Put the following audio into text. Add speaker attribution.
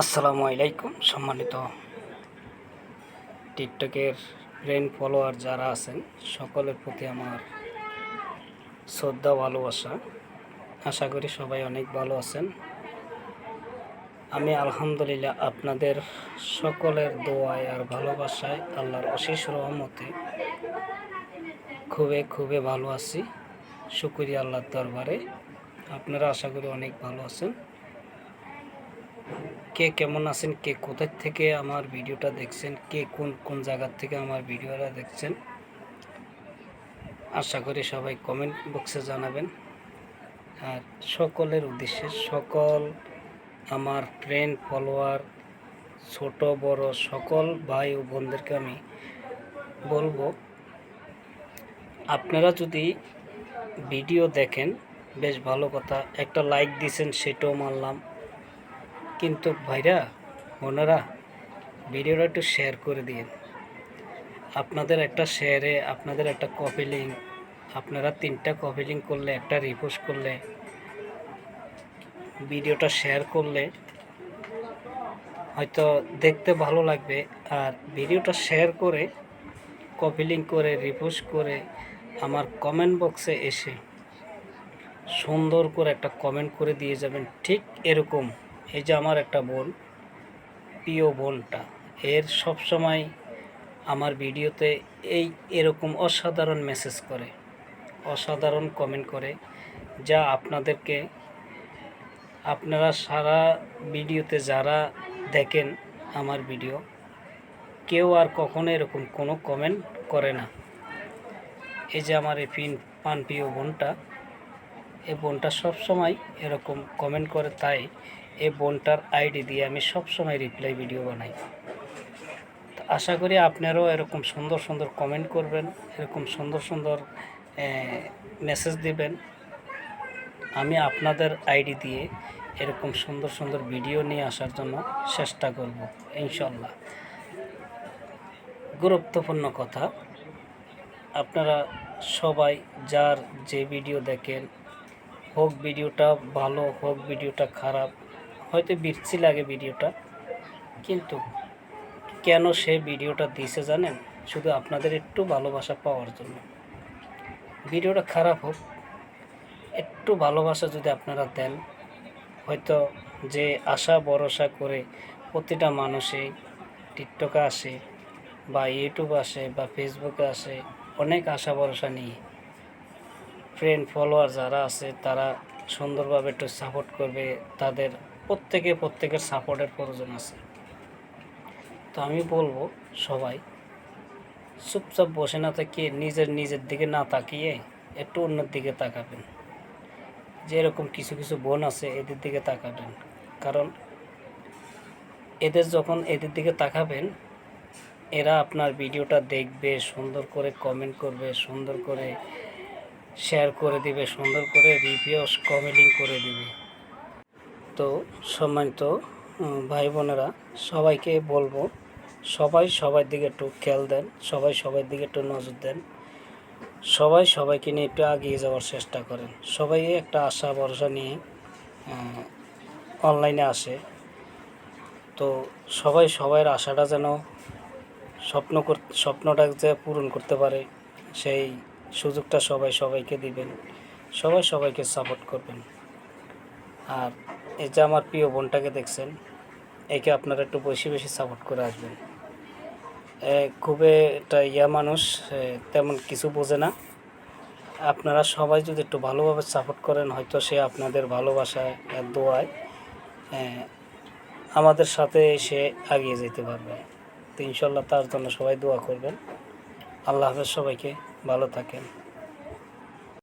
Speaker 1: আসসালামু আলাইকুম, সম্মানিত টিকটকের রেন ফলোয়ার যারা আছেন, সকলের প্রতি আমার শ্রদ্ধা, ভালোবাসা। আশা করি সবাই অনেক ভালো আছেন। আমি আলহামদুলিল্লাহ আপনাদের সকলের দোয়ায় আর ভালোবাসায় আল্লাহর অশেষ রহমতে খুবই খুবই ভালো আছি। শুক্রিয়া আল্লাহর দরবারে। আপনারা আশা করি অনেক ভালো আছেন। কে কেমন আছেন? কে কোথা থেকে আমার ভিডিওটা দেখছেন? কে কোন কোন জায়গার থেকে আমার ভিডিওটা দেখছেন? আশা করি সবাই কমেন্ট বক্সে জানাবেন। আর সকলের উদ্দেশ্যে সকল আমার ফ্রেন্ড ফলোয়ার ছোট, বড় সকল ভাই ও বোনদেরকে আমি বলব, আপনারা যদি ভিডিও দেখেন, বেশ ভালো কথা। একটা লাইক দিছেন, সেটাও মানলাম। কিন্তু ভাইরা, ওনারা ভিডিওটা একটু শেয়ার করে দিন আপনাদের একটা শেয়ারে আপনাদের একটা কপি লিঙ্ক আপনারা তিনটা কপি লিঙ্ক করলে, একটা রিপোস্ট করলে, ভিডিওটা শেয়ার করলে হয়তো দেখতে ভালো লাগবে। আর ভিডিওটা শেয়ার করে কপি লিঙ্ক করে রিপোস্ট করে আমার কমেন্ট বক্সে এসে সুন্দর করে একটা কমেন্ট করে দিয়ে যাবেন। ঠিক এরকম। এই যে আমার একটা বোন, প্রিয় বোনটা, এর সব সময় আমার ভিডিওতে এই এরকম অসাধারণ মেসেজ করে, অসাধারণ কমেন্ট করে, যা আপনাদেরকে, আপনারা সারা ভিডিওতে যারা দেখেন আমার ভিডিও, কেউ আর কখনো এরকম কোনো কমেন্ট করে না। এই যে আমার এই পিন, পান প্রিয় বোনটা, এই বোনটা সবসময় এরকম কমেন্ট করে, তাই এই বোনটার আইডি দিয়ে আমি সবসময় রিপ্লাই ভিডিও বানাই। তো আশা করি আপনারাও এরকম সুন্দর সুন্দর কমেন্ট করবেন, এরকম সুন্দর সুন্দর মেসেজ দিবেন। আমি আপনাদের আইডি দিয়ে এরকম সুন্দর সুন্দর ভিডিও নিয়ে আসার জন্য চেষ্টা করব ইনশাল্লাহ গুরুত্বপূর্ণ কথা, আপনারা সবাই যার যে ভিডিও দেখেন, হোক ভিডিওটা ভালো, হোক ভিডিওটা খারাপ হয়তো বিরচি লাগে ভিডিওটা, কিন্তু কেন সে ভিডিওটা দিছে জানেন? শুধু আপনাদের একটু ভালোবাসা পাওয়ার জন্য। ভিডিওটা খারাপ হোক, একটু ভালোবাসা যদি আপনারা দেন, হয়তো যে আশা ভরসা করে প্রতিটা মানুষে টিকটকে আসে বা ইউটিউব আসে বা ফেসবুকে আসে, অনেক আশা ভরসা নিয়ে ফ্রেন্ড ফলোয়ার যারা আছে, তারা সুন্দরভাবে একটু সাপোর্ট করবে, তাদের প্রত্যেকে প্রত্যেকের সাপোর্টের প্রয়োজন আছে। তো আমি বলব সবাই, চুপচাপ বসে না থেকে নিজের নিজের দিকে না তাকিয়ে একটু অন্যের দিকে তাকাবেন। যে এরকম কিছু কিছু বোন আছে, এদের দিকে তাকাবেন। কারণ এদের যখন এদের দিকে তাকাবেন, এরা আপনার ভিডিওটা দেখবে, সুন্দর করে কমেন্ট করবে, সুন্দর করে শেয়ার করে দিবে, সুন্দর করে রিভিউ কমেন্টিং করে দিবে। তো সম্মানিত ভাই বোনেরা, সবাইকে বলব, সবাই সবার দিকে একটু খেয়াল দেন, সবাই সবার দিকে একটু নজর দেন, সবাই সবাইকে নিয়ে একটু এগিয়ে যাওয়ার চেষ্টা করেন। সবাই একটা আশা, ভরসা নিয়ে অনলাইনে আসে। তো সবাই সবার আশাটা যেন স্বপ্ন কর, স্বপ্নটা যে পূরণ করতে পারে, সেই সুযোগটা সবাই সবাইকে দিবেন। সবাই সবাইকে সাপোর্ট করবেন। আর এই যে আমার প্রিয় বোনটাকে দেখছেন, একে আপনারা একটু বেশি বেশি সাপোর্ট করে আসবেন। খুবই একটা ইয়া মানুষ তেমন কিছু বোঝে না। আপনারা সবাই যদি একটু ভালোভাবে সাপোর্ট করেন, হয়তো সে আপনাদের ভালোবাসায় দোয়ায় আমাদের সাথে সে এগিয়ে যেতে পারবে। তো ইনশাল্লাহ তার জন্য সবাই দোয়া করবেন। আল্লাহ হাফেজ সবাইকে, ভালো থাকেন।